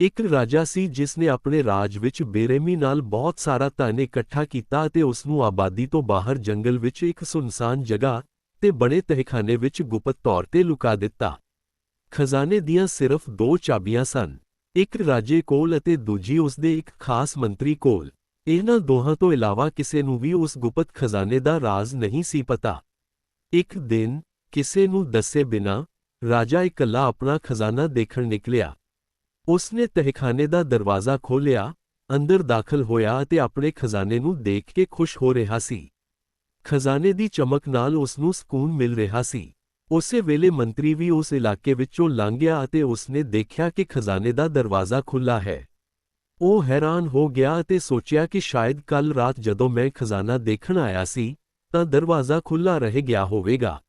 ਇੱਕ ਰਾਜਾ ਸੀ ਜਿਸ ਨੇ ਆਪਣੇ ਰਾਜ ਵਿੱਚ ਬੇਰਹਿਮੀ ਨਾਲ ਬਹੁਤ ਸਾਰਾ ਧਨ ਇਕੱਠਾ ਕੀਤਾ ਅਤੇ ਉਸ ਨੂੰ ਆਬਾਦੀ ਤੋਂ ਬਾਹਰ ਜੰਗਲ ਵਿੱਚ ਇੱਕ ਸੁਨਸਾਨ ਜਗ੍ਹਾ ਤੇ ਬੜੇ ਤਹਿਖਾਨੇ ਵਿੱਚ ਗੁਪਤ ਤੌਰ ਤੇ ਲੁਕਾ ਦਿੱਤਾ। ਖਜ਼ਾਨੇ ਦੀਆਂ ਸਿਰਫ ਦੋ ਚਾਬੀਆਂ ਸਨ, ਇੱਕ ਰਾਜੇ ਕੋਲ ਅਤੇ ਦੂਜੀ ਉਸ ਦੇ ਇੱਕ ਖਾਸ ਮੰਤਰੀ ਕੋਲ। ਇਹਨਾਂ ਦੋਹਾਂ ਤੋਂ ਇਲਾਵਾ ਕਿਸੇ ਨੂੰ ਵੀ ਉਸ ਗੁਪਤ ਖਜ਼ਾਨੇ ਦਾ ਰਾਜ਼ ਨਹੀਂ ਸੀ ਪਤਾ। ਇੱਕ ਦਿਨ ਕਿਸੇ ਨੂੰ ਦੱਸੇ ਬਿਨਾ ਰਾਜਾ ਇਕੱਲਾ ਆਪਣਾ ਖਜ਼ਾਨਾ ਦੇਖਣ ਨਿਕਲਿਆ। ਉਸਨੇ ਤਹਿਖਾਨੇ ਦਾ ਦਰਵਾਜ਼ਾ ਖੋਲ੍ਹਿਆ, ਅੰਦਰ ਦਾਖਲ ਹੋਇਆ ਅਤੇ ਆਪਣੇ ਖਜ਼ਾਨੇ ਨੂੰ ਦੇਖ ਕੇ ਖੁਸ਼ ਹੋ ਰਿਹਾ ਸੀ। ਖਜ਼ਾਨੇ ਦੀ ਚਮਕ ਨਾਲ ਉਸ ਨੂੰ ਸਕੂਨ ਮਿਲ ਰਿਹਾ ਸੀ। ਉਸੇ ਵੇਲੇ ਮੰਤਰੀ ਵੀ ਉਸ ਇਲਾਕੇ ਵਿੱਚੋਂ ਲੰਘ ਗਿਆ ਅਤੇ ਉਸਨੇ ਦੇਖਿਆ ਕਿ ਖਜ਼ਾਨੇ ਦਾ ਦਰਵਾਜ਼ਾ ਖੁੱਲਾ ਹੈ। ਉਹ ਹੈਰਾਨ ਹੋ ਗਿਆ ਅਤੇ ਸੋਚਿਆ ਕਿ ਸ਼ਾਇਦ ਕੱਲ ਰਾਤ ਜਦੋਂ ਮੈਂ ਖਜ਼ਾਨਾ ਦੇਖਣ ਆਇਆ ਸੀ, ਤਾਂ ਦਰਵਾਜ਼ਾ ਖੁੱਲਾ ਰਹਿ ਗਿਆ ਹੋਵੇਗਾ।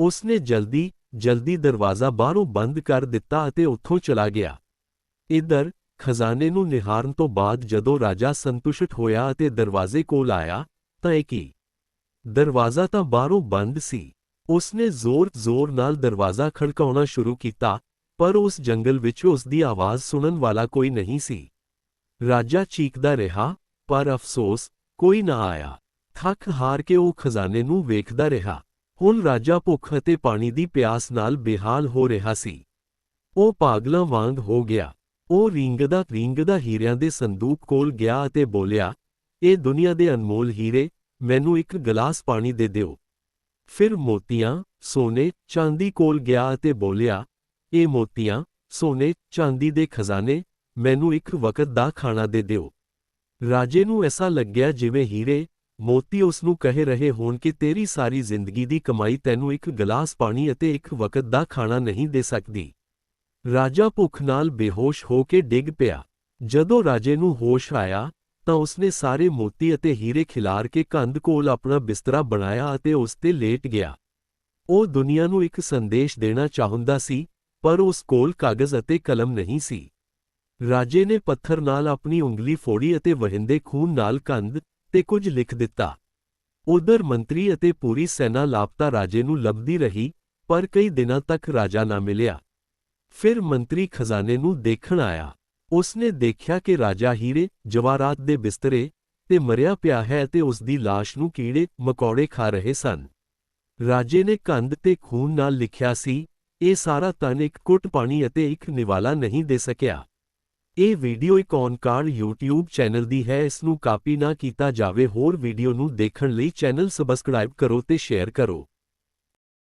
ਉਸਨੇ ਜਲਦੀ ਜਲਦੀ ਦਰਵਾਜ਼ਾ ਬਾਹਰੋਂ ਬੰਦ ਕਰ ਦਿੱਤਾ ਅਤੇ ਉੱਥੋਂ ਚਲਾ ਗਿਆ। ਇਧਰ ਖਜ਼ਾਨੇ ਨੂੰ ਨਿਹਾਰਨ ਤੋਂ ਬਾਅਦ ਜਦੋਂ ਰਾਜਾ ਸੰਤੁਸ਼ਟ ਹੋਇਆ ਅਤੇ ਦਰਵਾਜ਼ੇ ਕੋਲ ਆਇਆ, ਤਾਂ ਇਹ ਕੀ? ਦਰਵਾਜ਼ਾ ਤਾਂ ਬਾਹਰੋਂ ਬੰਦ ਸੀ। ਉਸਨੇ ਜ਼ੋਰ-ਜ਼ੋਰ ਨਾਲ ਦਰਵਾਜ਼ਾ ਖੜਕਾਉਣਾ ਸ਼ੁਰੂ ਕੀਤਾ, ਪਰ ਉਸ ਜੰਗਲ ਵਿੱਚ ਉਸ ਦੀ ਆਵਾਜ਼ ਸੁਣਨ ਵਾਲਾ ਕੋਈ ਨਹੀਂ ਸੀ। ਰਾਜਾ ਚੀਕਦਾ ਰਿਹਾ, ਪਰ ਅਫਸੋਸ, ਕੋਈ ਨਾ ਆਇਆ। ਥੱਕ ਹਾਰ ਕੇ ਉਹ ਖਜ਼ਾਨੇ ਨੂੰ ਵੇਖਦਾ ਰਿਹਾ। ਹੁਣ ਰਾਜਾ ਭੁੱਖ ਅਤੇ ਪਾਣੀ ਦੀ ਪਿਆਸ ਨਾਲ ਬੇਹਾਲ ਹੋ ਰਿਹਾ ਸੀ। ਉਹ ਪਾਗਲਾਂ ਵਾਂਗ ਹੋ ਗਿਆ। ਉਹ ਰੀਂਗਦਾ ਰੀਂਗਦਾ ਹੀਰਿਆਂ ਦੇ ਸੰਦੂਕ ਕੋਲ ਗਿਆ ਅਤੇ ਬੋਲਿਆ, ਇਹ ਦੁਨੀਆ ਦੇ ਅਨਮੋਲ ਹੀਰੇ, ਮੈਨੂੰ ਇੱਕ ਗਲਾਸ ਪਾਣੀ ਦੇ ਦਿਓ। ਫਿਰ ਮੋਤੀਆਂ ਸੋਨੇ ਚਾਂਦੀ ਕੋਲ ਗਿਆ ਅਤੇ ਬੋਲਿਆ, ਇਹ ਮੋਤੀਆਂ ਸੋਨੇ ਚਾਂਦੀ ਦੇ ਖਜ਼ਾਨੇ, ਮੈਨੂੰ ਇੱਕ ਵਕਤ ਦਾ ਖਾਣਾ ਦੇ ਦਿਓ। ਰਾਜੇ ਨੂੰ ਐਸਾ ਲੱਗਿਆ ਜਿਵੇਂ ਹੀਰੇ, ਮੋਤੀ ਉਸ ਨੂੰ ਕਹਿ ਰਹੇ ਹੋਣ ਕਿ ਤੇਰੀ ਸਾਰੀ ਜ਼ਿੰਦਗੀ ਦੀ ਕਮਾਈ ਤੈਨੂੰ ਇੱਕ ਗਲਾਸ ਪਾਣੀ ਅਤੇ ਇੱਕ ਵਕਤ ਦਾ ਖਾਣਾ ਨਹੀਂ ਦੇ ਸਕਦੀ। ਰਾਜਾ ਭੁੱਖ ਨਾਲ ਬੇਹੋਸ਼ ਹੋ ਕੇ ਡਿੱਗ ਪਿਆ। ਜਦੋਂ ਰਾਜੇ ਨੂੰ ਹੋਸ਼ ਆਇਆ, ਤਾਂ ਉਸਨੇ ਸਾਰੇ ਮੋਤੀ ਅਤੇ ਹੀਰੇ ਖਿਲਾਰ ਕੇ ਕੰਧ ਕੋਲ ਆਪਣਾ ਬਿਸਤਰਾ ਬਣਾਇਆ ਅਤੇ ਉਸ ਤੇ ਲੇਟ ਗਿਆ। ਉਹ ਦੁਨੀਆ ਨੂੰ ਇੱਕ ਸੰਦੇਸ਼ ਦੇਣਾ ਚਾਹੁੰਦਾ ਸੀ, ਪਰ ਉਸ ਕੋਲ ਕਾਗਜ਼ ਅਤੇ ਕਲਮ ਨਹੀਂ ਸੀ। ਰਾਜੇ ਨੇ ਪੱਥਰ ਨਾਲ ਆਪਣੀ ਉਂਗਲੀ ਫੋੜੀ ਅਤੇ ਵਹਿੰਦੇ ਖੂਨ ਨਾਲ ਕੰਧ ਤੇ ਕੁਝ ਲਿਖ ਦਿੱਤਾ। ਉਧਰ ਮੰਤਰੀ ਅਤੇ ਪੂਰੀ ਸੈਨਾ ਲਾਪਤਾ ਰਾਜੇ ਨੂੰ ਲੱਭਦੀ ਰਹੀ, ਪਰ ਕਈ ਦਿਨਾਂ ਤੱਕ ਰਾਜਾ ਨਾ ਮਿਲਿਆ। ਫਿਰ ਮੰਤਰੀ ਖਜ਼ਾਨੇ ਨੂੰ ਦੇਖਣ ਆਇਆ। ਉਸਨੇ ਦੇਖਿਆ ਕਿ ਰਾਜਾ ਹੀਰੇ ਜਵਾਰਾਤ ਦੇ ਬਿਸਤਰੇ ਤੇ ਮਰਿਆ ਪਿਆ ਹੈ ਤੇ ਉਸ ਦੀ ਲਾਸ਼ ਨੂੰ ਕੀੜੇ ਮਕੌੜੇ ਖਾ ਰਹੇ ਸਨ। ਰਾਜੇ ਨੇ ਕੰਧ ਤੇ ਖੂਨ ਨਾਲ ਲਿਖਿਆ ਸੀ, ਇਹ ਸਾਰਾ ਤਨ ਇੱਕ ਕੁੱਟ ਪਾਣੀ ਅਤੇ ਇੱਕ ਨਿਵਾਲਾ ਨਹੀਂ ਦੇ ਸਕਿਆ। ਇਹ ਵੀਡੀਓ ਇੱਕ ਔਨ ਕਾਰਡ YouTube ਚੈਨਲ ਦੀ ਹੈ, ਇਸ ਨੂੰ ਕਾਪੀ ਨਾ ਕੀਤਾ ਜਾਵੇ, ਹੋਰ ਵੀਡੀਓ ਨੂੰ ਦੇਖਣ ਲਈ ਚੈਨਲ ਸਬਸਕ੍ਰਾਈਬ ਕਰੋ ਤੇ ਸ਼ੇਅਰ ਕਰੋ।